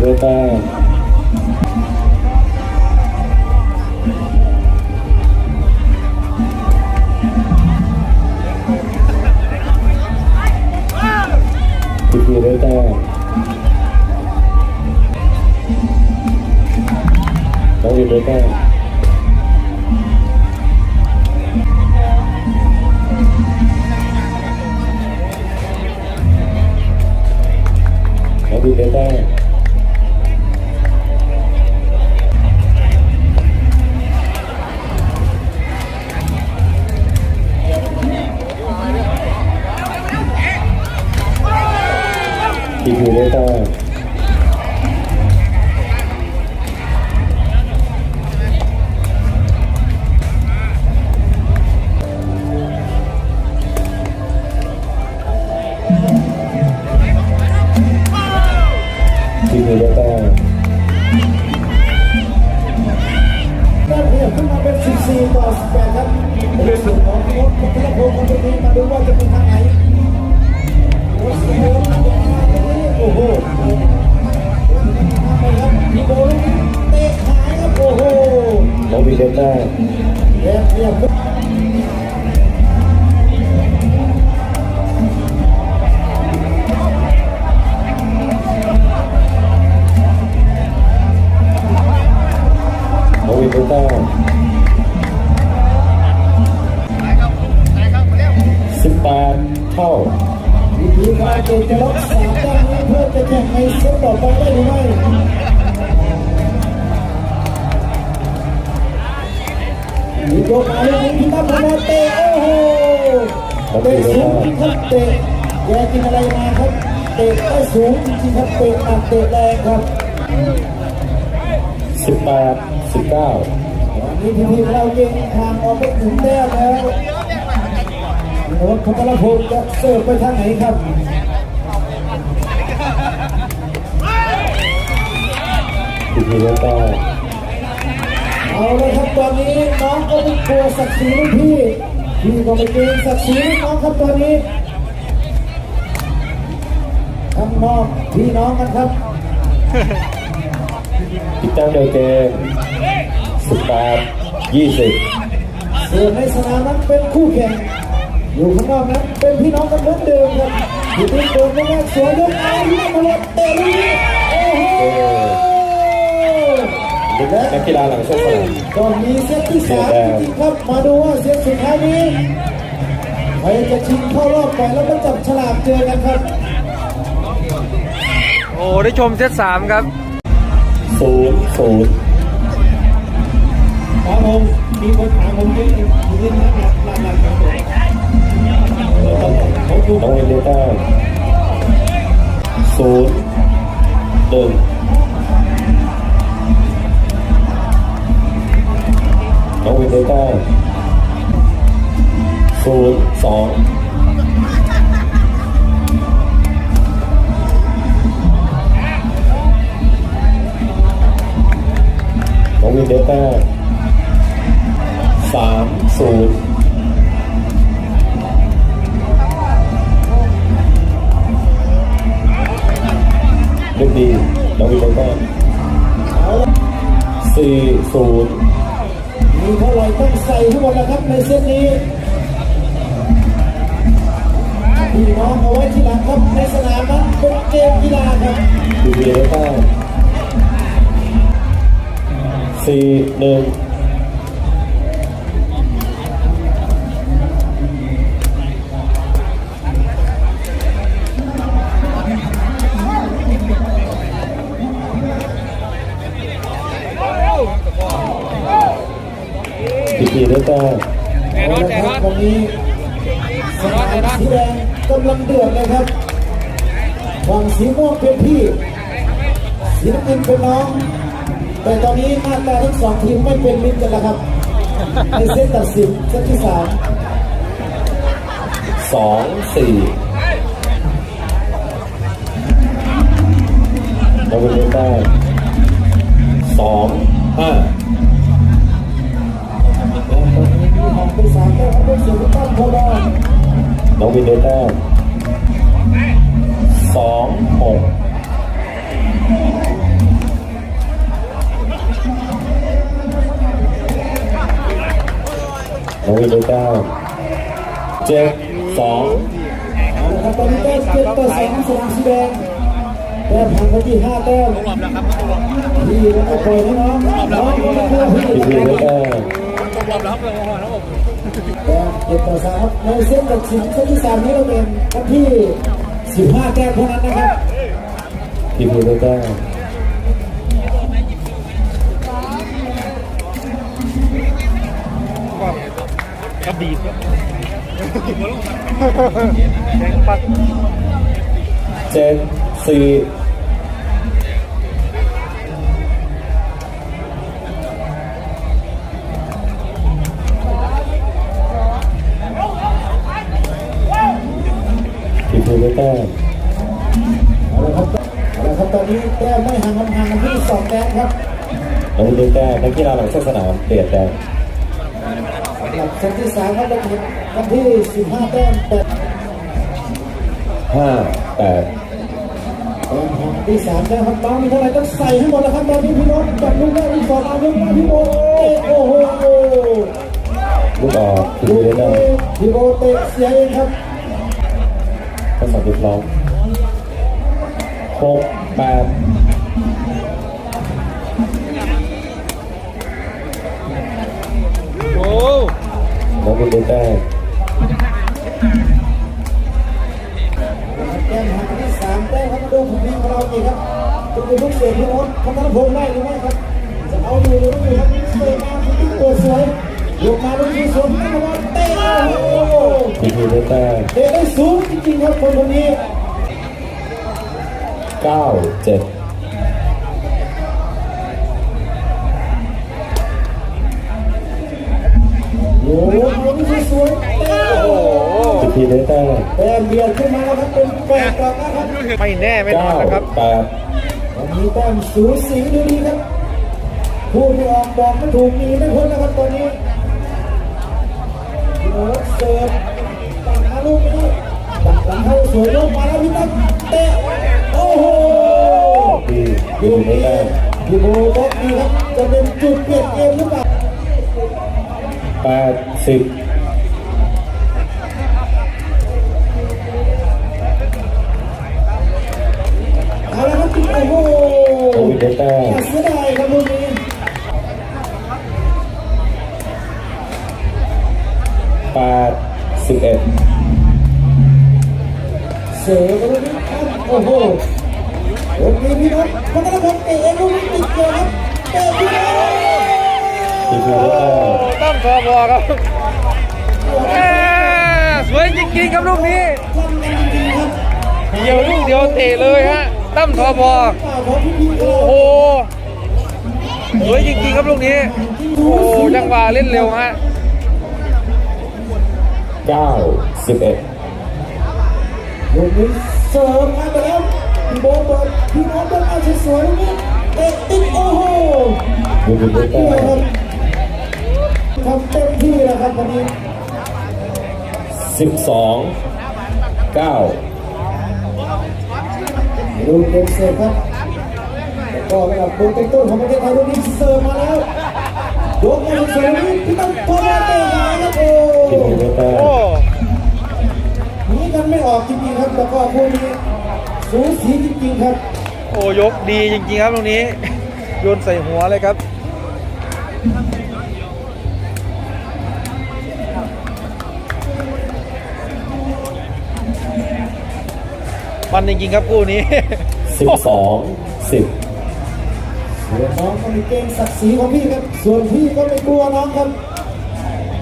ได้แต้มพีพีได้แต้มน้ ทีพีได้แต้มได้เรียบขึ้นมาเป็น 14 ต่อ 18 ครับในส่วนของรถพัทรพงศ์คนนี้มาดูว่าจะเป็นทางไหนโอ้โห ตะจะล็อกสามด้านนี้เพื่อจะแข่งในเซตต่อไปได้หรือไม่มีโอกาสลูกนี้พิทักษ์พนาเตะโอ้โหเตะสูงจริงครับเตะแกกินอะไรมาครับเตะได้สูงจริงๆครับเตะหนักเตะแรงครับสิบแปดสิบเก้าวันนี้ทีมเราเก่งทางออกไปถึงแต้มแล้วโน้ตพัทรพงศ์จะเสิร์ฟไปทางไหนครับ ทีพีได้แต้มเอาเลยครับตอนนี้น้องก็ไม่กลัวศักดิ์ศรีลูกพี่พี่ก็ไม่เกรงศักดิ์ศรีลูกน้องครับตอนนี้ทั้งน้องพี่น้องกันครับอีกแต้มเดียวเกมสิบแปดยี่สิบส่วนในสนามนั้นเป็นคู่แข่งอยู่ข้างนอกนั้นเป็นพี่น้องกันเหมือนเดิมครับอยู่ที่เดิมก็แรกสวยยกเอาที่มาเลยเตะลูกนี้โอ้โห นักกีฬาหลังเส้นสนามก่อนมีเซตที่สามจริงๆครับมาดูว่าเซตสุดท้ายนี้ใครจะชิงเข้ารอบไปแล้วก็จับฉลากเจอกันครับ โอ้ได้ชมเซตสามครับศูนย์ศูนย์ครับผมมีคนถามผมเยอะเลยอยู่ที่นั่นหลักหลักหลักครับผมผมดูน้องวินได้แต้มศูนย์หนึ่ง น้องวินได้แต้มศูนย์สองน้องวินได้แต้มสามศูนย์เล่นดีน้องวินได้แต้มเอาสี่ศูนย์ มีเท่าไหร่ต้องใส่ทั้งหมดนะครับในเส้นนี้พี่น้องเอาไว้ทีหลังครับในสนามนั้นเป็นเกมกีฬาครับดีดีได้แต้มสี่หนึ่ง ดีดีได้แต้มเอาละครับวันนี้สนามสีแดงกำลังเดือดเลยครับฝั่งสีม่วงเป็นพี่สีน้ำเงินเป็นน้อง แต่ตอนนี้หน้าตาทั้งสองทีมไม่เป็นมิตรกันแล้วครับในเซตตัดสินเซตที่สามสองสี่น้องวินได้แต้มสอง น้องวินเด้ต้มสองหกน้องวินเด้ต้มเจ็ดสองนะครับตอนนี้แต้มเจ็ดต่อสองสนามสีแดงแต้มพันไปที่ห้าแต้มรอบแล้วครับรอบแล้วพี่แล้วก็ปล่อยให้น้องน้องก็เพื่อพี่ได้แต้มรอบแล้วครับรอบแล้ว ต้มเจ็ดต่อสามครับในเส้นตัดสินเส้นที่สามนี้เราเป็นครับที่สิบห้าแต้มเท่านั้นนะครับทีพีได้แต้มกระดีดแข็งปัดเจ็ดสี่ ต้มเอาละครับเอาละครับตอนนี้แต้มไม่ห่างกันห่างกันที่สองแต้มครับน้องวินได้แต้มนักกีฬาหลังเส้นสนามเปลี่ยนแต้มสำหรับเซตที่สามครับเราถึงกันที่สิบห้าแต้มแปดห้าแปดแต้มห่างกันที่สามแต้มครับน้องมีเท่าไหร่ต้องใส่ให้หมดแล้วครับตอนนี้พี่น้องจับลูกได้ที่สองเอาลูกมาพี่โบเตะโอ้โหลูกออกทีลูพีกได้นี้แต้มพี่โบเตะเสียเองครับ ข้อสอบติดลองหกแปดโอ้น้องวินได้แต้มแต้มห่างกันที่สามแต้มครับมาดูผลงานของเราอีกครับจะเป็นลูกเสียพี่โน้ตคำนันพงได้หรือไม่ครับ จะเอาอยู่หรือไม่อยู่ครับสวยงามที่เปิดสวย ยกมาลูกนี้สวยมากครับเตะโอ้โหทีพีได้แต้มเตะได้สูงจริงๆครับคนคนนี้เก้าเจ็ดโอ้โหเอาลูกนี้สวยเตะโอ้โหทีพีได้แต้มแต้มเบียดขึ้นมาแล้วครับเป็นแปดต่อเก้าครับไม่แน่ไม่นอเก้านนะครับแปดวันนี้แต้มสูสีดูดีครับผู้ที่ออกบอกไม่ถูกมีไม่พ้นนะครับตอนนี้โอ้ เสิร์ฟตัดหาลูกนี้ตัดหลังให้สวยลงมาแล้วพี่ตั้มเตะโอ้โหทีทีลูกพีได้นี้แต้มพี่โบบอกดีครับจะเป็นจุดเปลี่ยนเกมหรือเปล่าแปดสิบเอาละครับโอ้โหน้องวินได้แต้มเสียดายครับลูกนี้ สิบเอ็ดเสือไปลูกนี้ครับโอ้โหลูกนี้พี่น้องพัฒนาพงศ์เตะเองลูกนี้ติดเกมครับเตะพี่น้องทีพีได้แต้มตั้มทอบอครับแม่สวยจริงๆครับลูกนี้ลั่นกันจริงๆครับเดียวลูกเดียวเตะเลยฮะตั้มทอบอเปล่าของพี่พี่โอ้โอ้โหสวยจริงๆครับลูกนี้ โอ้โหจังหวะเล่นเร็วฮะ เก้าสิบเอ็ดลูกนี้เสิร์ฟมาไปแล้วพี่โบเปิดพี่น้องเปิดมาสวยๆลูกนี้เตะติดโอ้โหน้องวินได้แต้เกี่ยวมครับทำเต็มที่แล้วครับวันนี้สิบสองเก้าดูเกมเสิร์ฟครับแล้วก็ระดับโดนต้นๆของประเทศไทยลูกนี้เสิร์ฟมาแล้วยกมาสวยๆลูกนี้พี่ต้อง แล้วก็พวกนี้สูสีจริงๆครับ โอ้ยกดีจริงๆครับตรงนี้ โยนใส่หัวเลยครับมันจริงๆครับคู่นี้สิบสองสิบส่วนน้องก็มีเกมศักดิ์ศรีของพี่ครับ ส่วนพี่ก็ไม่กลัวน้องครับ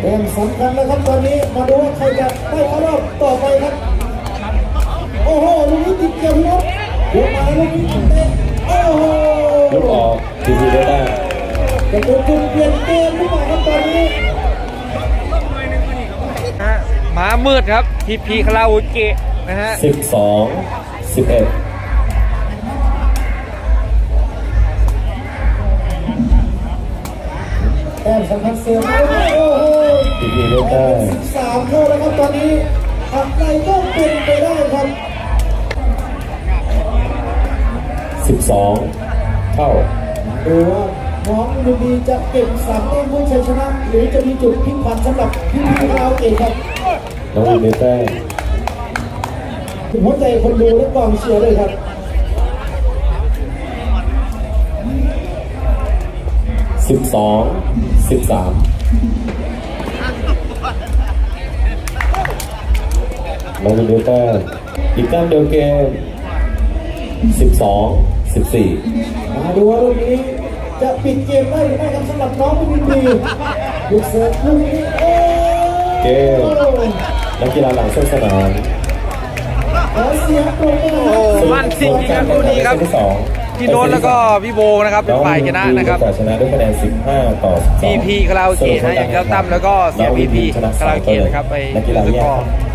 เกมสำคัญแล้วครับตอนนี้ มาดูว่าใครจะได้เข้ารอบต่อไปครับ โอ้โหลูกนี้ติดเกี่ยวพี่น้องยกมาลูกนี้เตะโอ้โหลูกออกทีพีได้แต้มจะเป็นจุดเปลี่ยนเกมหรือเปล่าครับตอนนี้ฮะมามืดครับพีพีคาราโอเกะนะฮะสิบสองสิบเอ็ดแต้มสำคัญเสียมาลูกนี้โอ้โหทีพีได้สิบสามเข้าแล้วครับตอนนี้ อะไรก็เป็นไปได้ครับ 12 เท่า ดูว่าน้องดูดีจะเก็บสามแต้มเพื่อชัยชนะ หรือจะมีจุดพลิกผันสำหรับพี่พี่เราเองครับน้องวินได้แต้มถึงหัวใจคนดูและกองเชียร์เลยครับ 12 13 น้องคอมพิวเตอร์อีกแต้มเดียวเกม 12 14 มาดูว่ารุ่นนี้จะปิดเกมได้หรือไม่ครับสำหรับน้องมินดีลูกเซิร์ฟลูกนี้เอ้เกมนักกีฬาหลังเส้นสนามขอเสียมือมั่นสิงจริงครับคู่นี้ครับที่พี่โน้ตแล้วก็พี่โบนะครับเป็นฝ่ายชนะนะครับชนะด้วยคะแนน 15 ต่อ2พีพีคาราโอเกะนะอย่างเจ้าตั้มแล้วก็เสียพีพีคาราโอเกะนะครับไปนักกีกาแ